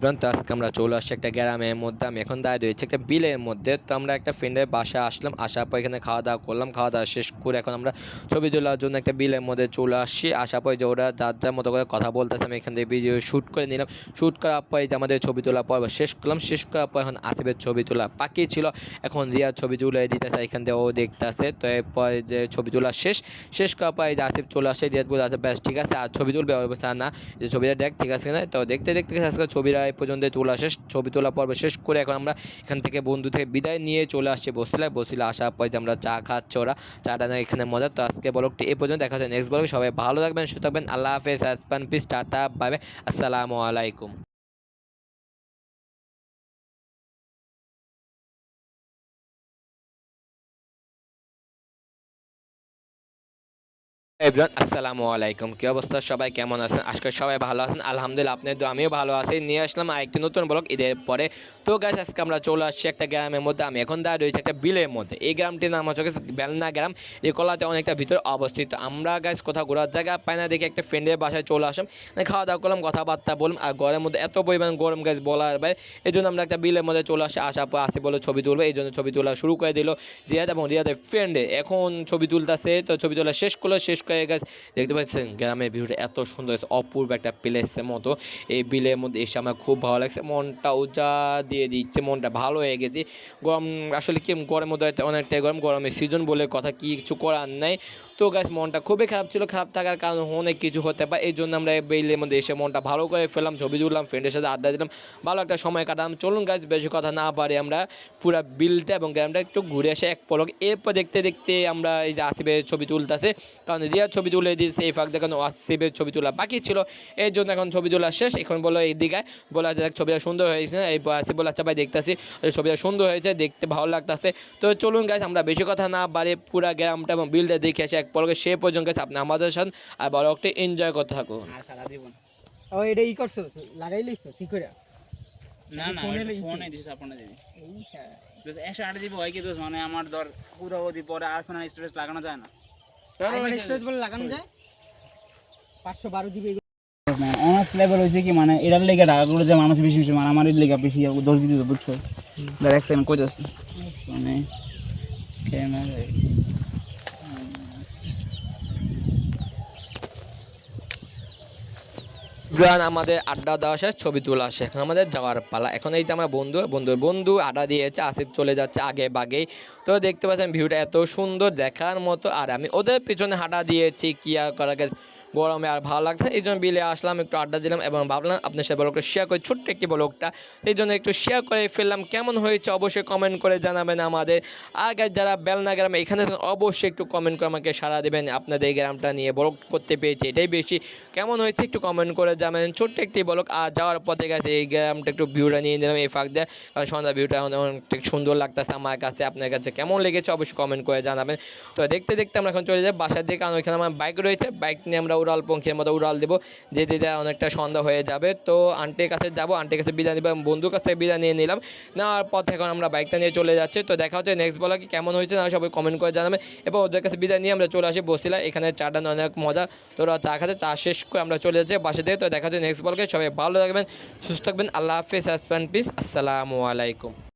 এবার আজকে আমরা চলে আসছি একটা গ্রামের মধ্যে। আমি এখন দাঁড়িয়ে রয়েছি একটা বিলের মধ্যে। তো আমরা একটা ফ্রেন্ডের বাসায় আসলাম, আসার পর এখানে খাওয়া দাওয়া করলাম, খাওয়া দাওয়া শেষ করে এখন আমরা ছবি তোলার জন্য একটা বিলের মধ্যে চলে আসছি। আসার পর যে ওরা যার যার মতো করে কথা বলতেছে, আমি এখান থেকে ভিডিও শ্যুট করে নিলাম। শ্যুট করার পর যে আমাদের ছবি তোলা পর্ব শেষ করলাম। শেষ করার পর এখন আসিফের ছবি তোলা বাকি ছিল। এখন রিয়ার ছবি তুলে দিতেছে, এখান থেকে ও দেখতেছে। তো এরপর যে ছবি তোলা শেষ শেষ করার পর যে আসিফ চলে আসে রিয়াদ বলে আছে ব্যাস ঠিক আছে, আর ছবি তুলবে? "আর না যে ছবিটা দেখ, ঠিক আছে না তো দেখতে দেখতে আজকে ছবিটা এই পর্যন্ত তোলা শেষ, ছবি তোলা পর্ব শেষ করে এখন আমরা এখান থেকে বন্ধু থেকে বিদায় নিয়ে চলে আসছি বসিলায়। বসিলা আসার পর যে আমরা চা খাচ্ছি ওরা, চাটা না এখানে মজা। তো আজকে ব্লগটি এ পর্যন্ত, দেখা যায় নেক্সট ব্লগে। সবাই ভালো থাকবেন, সুস্থ থাকবেন। আল্লাহ হাফেজ আসপান পিস টাটা বাই আসসালামু আলাইকুম। এভরিওয়ান আসসালামু আলাইকুম কি অবস্থা? সবাই কেমন আছেন? আজকে সবাই ভালো আছেন। আলহামদুলিল্লাহ আপনি তো আমিও ভালো আছি। নিয়ে আসলাম আরেকটি নতুন ব্লগ ঈদের পরে। তো গাছ আজকে আমরা চলে আসছি একটা গ্রামের মধ্যে। আমি এখন দাঁড়িয়ে রয়েছি একটা বিলের মধ্যে। এই গ্রামটির নাম হচ্ছে বেলনা গ্রাম। এই কলাতে অনেকটা ভিতরে অবস্থিত। আমরা গাছ কোথাও ঘোরার জায়গা পাই না দেখে একটা ফ্রেন্ডের বাসায় চলে আসলাম। খাওয়া দাওয়া করলাম, কথাবার্তা বললাম। আর ঘরের মধ্যে এত পরিমাণ গরম গাছ বলার বাইরে এই জন্য আমরা একটা বিলের মধ্যে চলে আসি আসার পর আসি বলে ছবি তুলবো। এই জন্য ছবি তোলা শুরু করে দিল। রিয়াদ এবং রিয়াদের ফ্রেন্ডে এখন ছবি তুলতেছে। তো ছবি তোলা শেষ করল। শেষ করে গেছে দেখতে পাচ্ছেন গ্রামের ভিউটা এত সুন্দর অপূর্ব একটা প্লেসের মতো। এই বিলের মধ্যে এসে আমার খুব ভালো লাগছে। মনটা উজা দিয়ে দিচ্ছে, মনটা ভালো হয়ে গেছে। গরম, আসলে কি, গরমের মধ্যে অনেকটাই গরম, গরমের সিজন বলে কথা কি কিছু করার নাই। তো গাছ মনটা খুবই খারাপ ছিল। খারাপ থাকার কারণে অনেক কিছু হতে পারে। এই জন্য আমরা বিলের মধ্যে এসে মনটা ভালো করে ফেললাম, ছবি তুললাম ফ্রেন্ডের সাথে আড্ডা দিলাম। ভালো একটা সময় কাটালাম। চলুন গাছ বেশি কথা না পারি আমরা পুরা বিলটা এবং গ্রামটা একটু ঘুরে আসে এক পলক। এরপর দেখতে দেখতে আমরা এই যে আসিফের ছবি তুলতেছে। কারণ রিয়ার ছবি তুলে দিয়েছে এই ফাঁক দেখানো আসিফের ছবি তোলা বাকি ছিল। এর জন্য এখন ছবি তোলা শেষ। এখন বলো এই দিকে বলে দেখ ছবিটা সুন্দর হয়েছে। এই আসিফ বলে আচ্ছা ভাই দেখতেছি ছবিটা সুন্দর হয়েছে দেখতে ভালো লাগতেছে। তো চলুন গাছ আমরা বেশি কথা না বাড়ি পুরা গ্রামটা এবং বিলটা দেখে আসে। এক পলকে সে পর্যন্ত গাছ আপনি আমাদের সাথে আর বড় একটা এনজয় করতে থাকুন। সারা জীবন। ও এটা ই করছ? লাগাই লইছো? কি করে না না ফোনে ফোনে লিখি। ফোনে দিস আপনে দিবি এইটা দোষ একশো আট জিবি হয় কি দোষ মানে আমার ধর পুরো অবধি পরে আর ফোনে স্টোরেজ লাগানো যায় না। স্টোরেজ বলে লাগানো যায়? পাঁচশো বারো জিবি অনার্স লেভেল হয়েছে কি মানে এটার লেগে ঢাকাগুলো যে মানুষ বেশি বেশি মারামারির লেগে বেশি দোষ দিতে বুঝছ? ধর এক সেকেন্ড কোচ আছে মানে গান আমাদের আড্ডা দেওয়া শেষ, ছবি তোলা শেষ। এখন আমাদের যাওয়ার পালা। এখন এই যে আমার বন্ধু, বন্ধুর বন্ধু আড্ডা দিয়েছে, আসিফ চলে যাচ্ছে আগে বাগেই। তো দেখতে পাচ্ছেন, ভিউটা এত সুন্দর দেখার মতো। আর আমি ওদের পিছনে হাঁটা দিয়েছি, কি আর করা গেছে। গরমে আর ভালো লাগছে এই জন্য বিলে আসলাম, একটু আড্ডা দিলাম এবং ভাবলাম আপনার সাথে ব্লগটা শেয়ার করি, ছোট্ট একটি ব্লগটা। এই জন্য একটু শেয়ার করে ফেললাম, কেমন হয়েছে অবশ্যই কমেন্ট করে জানাবেন আমাদের। আগে যারা বেলনা গ্রামে এখানে অবশ্যই একটু কমেন্ট করে আমাকে সাড়া দেবেন, আপনাদের এই গ্রামটা নিয়ে ব্লগ করতে পেরেছি, এটাই বেশি। কেমন হয়েছে একটু কমেন্ট করে জানাবেন, ছোট্ট একটি ব্লগ। আর যাওয়ার পথে গেছে, এই গ্রামটা একটু ভিউটা নিয়ে নিলাম, এই ফাঁক দিয়ে। কারণ সন্ধ্যা ভিউটা অনেক সুন্দর লাগতেছে আমার কাছে, আপনার কাছে কেমন লেগেছে অবশ্যই কমেন্ট করে জানাবেন। তো দেখতে দেখতে আমরা এখন চলে যাই বাসার দিকে, কারণ ওইখানে আমার বাইক রয়েছে বাইক নিয়ে আমরা উড়াল পঙ্খের মতো উড়াল দেবো যেতে যেতে অনেকটা সন্ধ্যা হয়ে যাবে। তো আন্টির কাছে যাব, আন্টির কাছে বিদায় নিবো বন্ধুর কাছ থেকে বিদায় নিয়ে নিলাম। নেওয়ার পর এখন আমরা বাইকটা নিয়ে চলে যাচ্ছি। তো দেখা হচ্ছে নেক্সট কি কেমন হয়েছে না সবাই কমেন্ট করে জানাবে। এবং ওদের কাছে বিদায় নিয়ে আমরা চলে আসি বসিলা। এখানে চাটা অনেক মজা। তো ওরা চা খাচ্ছে, চা শেষ করে আমরা চলে যাচ্ছি বাসা থেকে তো দেখা হচ্ছে নেক্সট বলকে সবাই ভালো থাকবেন, সুস্থ থাকবেন। আল্লাহ হাফিজ হাসব্যান্ড পিস আসসালামু আলাইকুম।